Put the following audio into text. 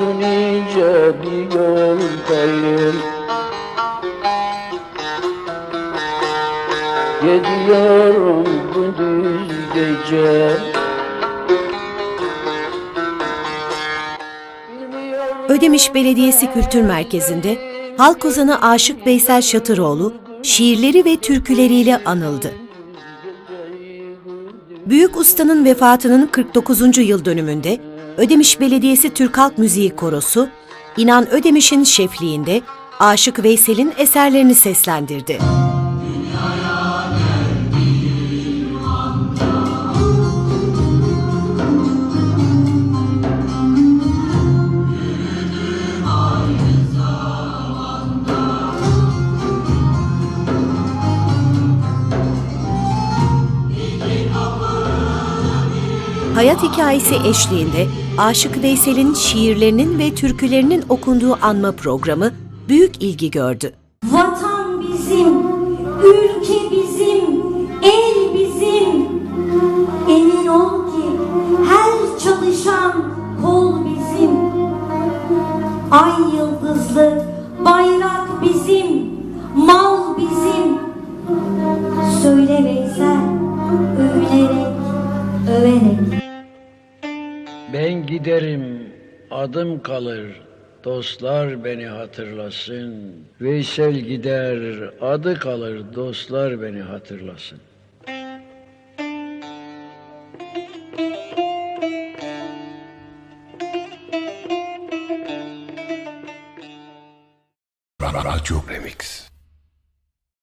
ince bir yoldayım Gidiyorum gündüz gece Ödemiş Belediyesi Kültür Merkezi'nde halk ozanı Aşık Veysel Şatıroğlu şiirleri ve türküleriyle anıldı. Büyük ustanın vefatının 49. yıl dönümünde Ödemiş Belediyesi Türk Halk Müziği Korosu, İnan Ödemiş'in şefliğinde Aşık Veysel'in eserlerini seslendirdi. Hayat hikayesi eşliğinde Aşık Veysel'in şiirlerinin ve türkülerinin okunduğu anma programı büyük ilgi gördü. Vatan bizim, ülke bizim, el bizim. Emin ol ki her çalışan kol bizim. Ay yıldızlı bayrak bizim, mal bizim. Söyle Veysel, Ben giderim adım kalır Dostlar beni hatırlasın Veysel gider adı kalır Dostlar beni hatırlasın Radyo Remix.